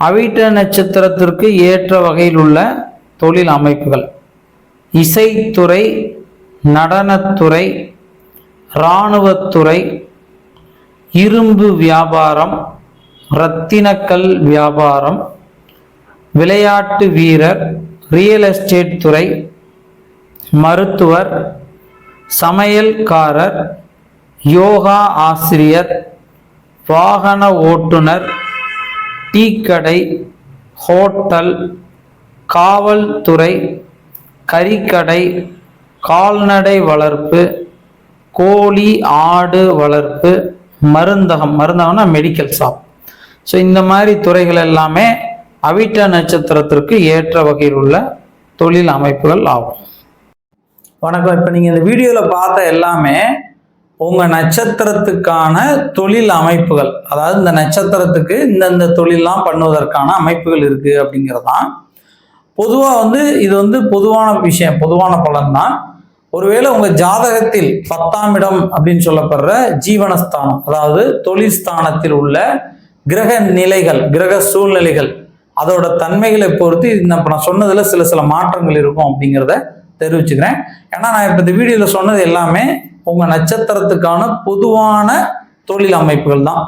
அவிட்ட நட்சத்திரத்திற்கு ஏற்ற வகையில் உள்ள தொழில் அமைப்புகள். இசைத்துறை நடனத்துறை இராணுவத்துறை இரும்பு வியாபாரம் இரத்தினக்கல் வியாபாரம் விளையாட்டு வீரர் ரியல் எஸ்டேட் துறை மருத்துவர் சமையல்காரர் யோகா ஆசிரியர் வாகன ஓட்டுநர் டீக்கடை ஹோட்டல் காவல்துறை கறிக்கடை கால்நடை வளர்ப்பு கோழி ஆடு வளர்ப்பு மருந்தகம். மருந்தகம்னா மெடிக்கல் ஷாப் ஸோ இந்த மாதிரி துறைகள் எல்லாமே அவிட்ட நட்சத்திரத்திற்கு ஏற்ற வகையில் உள்ள தொழில் அமைப்புகள் ஆகும். வணக்கம். இப்போ நீங்கள் இந்த வீடியோவில் பார்த்த எல்லாமே உங்கள் நட்சத்திரத்துக்கான தொழில் அமைப்புகள் அதாவது இந்த நட்சத்திரத்துக்கு இந்தந்த தொழிலெலாம் பண்ணுவதற்கான அமைப்புகள் இருக்குது அப்படிங்கிறது தான் பொதுவாக வந்து இது வந்து பொதுவான விஷயம் பொதுவான பலன் தான் ஒருவேளை உங்கள் ஜாதகத்தில் பத்தாம் இடம் அப்படின்னு சொல்லப்படுற ஜீவனஸ்தானம் அதாவது தொழில் ஸ்தானத்தில் உள்ள கிரக நிலைகள் கிரக சூழ்நிலைகள் அதோட தன்மைகளை பொறுத்து இந்த இப்போ நான் சொன்னதில் சில சில மாற்றங்கள் இருக்கும் அப்படிங்கிறத தெரிவிச்சுக்கிறேன். ஏன்னா நான் இப்போ இந்த வீடியோவில் சொன்னது எல்லாமே உங்கள் நட்சத்திரத்துக்கான பொதுவான தொழில் அமைப்புகள் தான்.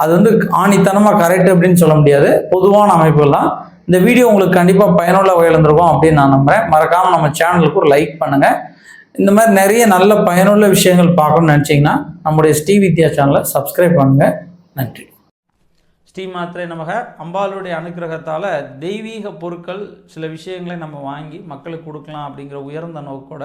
அது வந்து ஆணித்தனமாக கரெக்ட் அப்படின்னு சொல்ல முடியாது. பொதுவான அமைப்புகள் தான். இந்த வீடியோ உங்களுக்கு கண்டிப்பாக பயனுள்ள வகையில் இருந்திருக்கும் அப்படின்னு நான் நம்புகிறேன் மறக்காமல் நம்ம சேனலுக்கு ஒரு லைக் பண்ணுங்கள் இந்த மாதிரி நிறைய நல்ல பயனுள்ள விஷயங்கள் பார்க்கணும்னு நினச்சிங்கன்னா நம்முடைய ஸ்ரீ வித்யா சேனலை சப்ஸ்கிரைப் பண்ணுங்கள் நன்றி. ஸ்ரீ மாத்திரை நமக. அம்பாளுடைய அனுக்கிரகத்தால் தெய்வீக பொருட்கள் சில விஷயங்களை நம்ம வாங்கி மக்களுக்கு கொடுக்கலாம் அப்படிங்கிற உயர்ந்த நோக்கோட